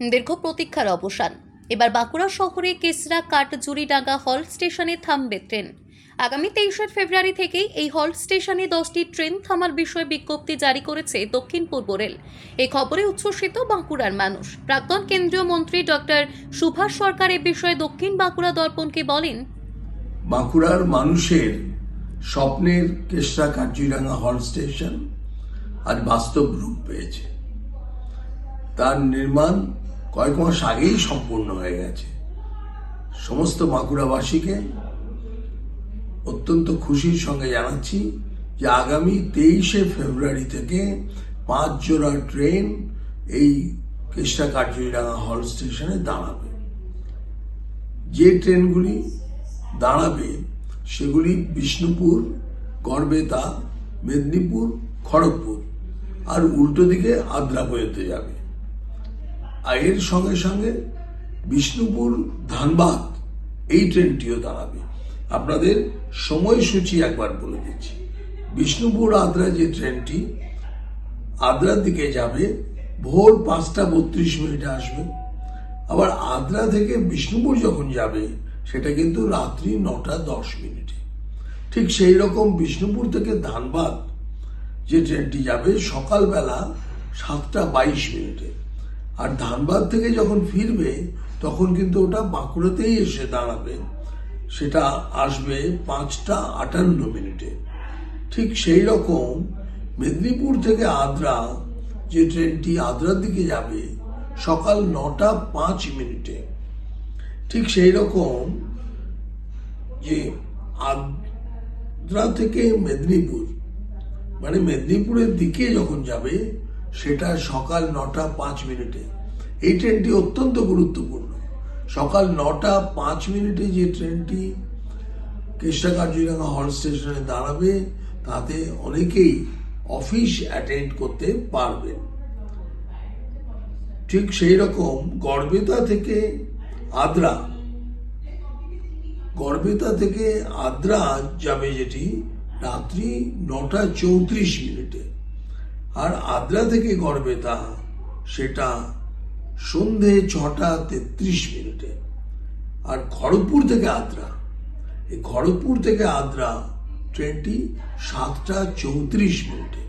দীর্ঘ প্রতীক্ষার অবসান। এবার বাঁকুড়া শহরে কেসরা কাটজুরিডাঙ্গা হল স্টেশনে থামবে ট্রেন। আগামী তেইশে ফেব্রুয়ারি থেকেই এই হল স্টেশনে দশটি ট্রেন থামার বিষয়ে বিজ্ঞপ্তি জারি করেছে দক্ষিণ পূর্ব রেল। এই খবরে উচ্ছ্বসিত বাঁকুড়ার মানুষ। প্রাক্তন কেন্দ্রীয় মন্ত্রী ডক্টর সুভাষ সরকার এ বিষয়ে দক্ষিণ বাঁকুড়া দর্পণকে বলেন, বাঁকুড়ার মানুষের স্বপ্নের কেশরা কাঞ্চিরাঙ্গা হল স্টেশন আজ বাস্তব রূপ পেয়েছে। তার নির্মাণ কয়েক মাস আগেই সম্পূর্ণ হয়ে গেছে। সমস্ত বাঁকুড়াবাসীকে অত্যন্ত খুশির সঙ্গে জানাচ্ছি যে আগামী তেইশে ফেব্রুয়ারি থেকে পাঁচ জোড়া ট্রেন এই কেশরা কাঞ্চিরাঙ্গা হল স্টেশনে দাঁড়াবে। যে ট্রেনগুলি দাঁড়াবে, সেগুলি বিষ্ণুপুর, গড়বেতা, মেদিনীপুর, খড়গপুর। আর উল্টো দিকে আদ্রা পর্যন্ত যাবে। আর এর সঙ্গে সঙ্গে বিষ্ণুপুর ধানবাদ, এই ট্রেনটিও দাঁড়াবে। আপনাদের সময়সূচি একবার বলে দিচ্ছি। বিষ্ণুপুর আদ্রা যে ট্রেনটি, আদ্রার দিকে যাবে, ভোর পাঁচটা বত্রিশ মিনিটে আসবে। আবার আদ্রা থেকে বিষ্ণুপুর যখন যাবে, সেটা কিন্তু রাত্রি নটা দশ মিনিটে। ঠিক সেই রকম বিষ্ণুপুর থেকে ধানবাদ যে ট্রেনটি যাবে সকালবেলা সাতটা বাইশ মিনিটে। আর ধানবাদ থেকে যখন ফিরবে, তখন কিন্তু ওটা বাঁকুড়াতেই এসে দাঁড়াবে। সেটা আসবে পাঁচটা আটান্ন মিনিটে। ঠিক সেই রকম মেদিনীপুর থেকে আদ্রা, যে ট্রেনটি আদ্রার দিকে যাবে, সকাল নটা পাঁচ মিনিটে। ঠিক সেই রকম যে আদ্রা থেকে মেদিনীপুর মানে মেদিনীপুরের দিকে যখন যাবে সেটা সকাল নটা পাঁচ মিনিটে। এই ট্রেনটি অত্যন্ত গুরুত্বপূর্ণ। সকাল নটা পাঁচ মিনিটে যে ট্রেনটি কেষ্টা কাঞ্চিরাঙ্গা হল স্টেশনে দাঁড়াবে, তাতে অনেকেই অফিস অ্যাটেন্ড করতে পারবেন ঠিক সেই রকম গড়বেতা থেকে আদ্রা, গড়বেতা থেকে আদ্রা যাবে যেটি রাত্রি নটা চৌত্রিশ মিনিটে। আর আদ্রা থেকে গড়বেতা সেটা সন্ধে ছটা তেত্রিশ মিনিটে। আর খড়গপুর থেকে আদ্রা এই খড়গপুর থেকে আদ্রা ট্রেনটি সাতটা চৌত্রিশ মিনিটে।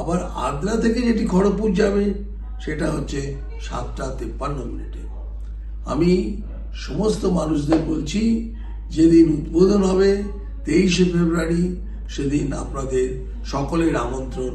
আবার আদ্রা থেকে যেটি খড়গপুর যাবে, সেটা হচ্ছে সাতটা তেপ্পান্ন মিনিটে। আমি সমস্ত মানুষদের বলছি, যেদিন উদ্বোধন হবে, তেইশে ফেব্রুয়ারি, সেদিন আপনাদের সকলের আমন্ত্রণ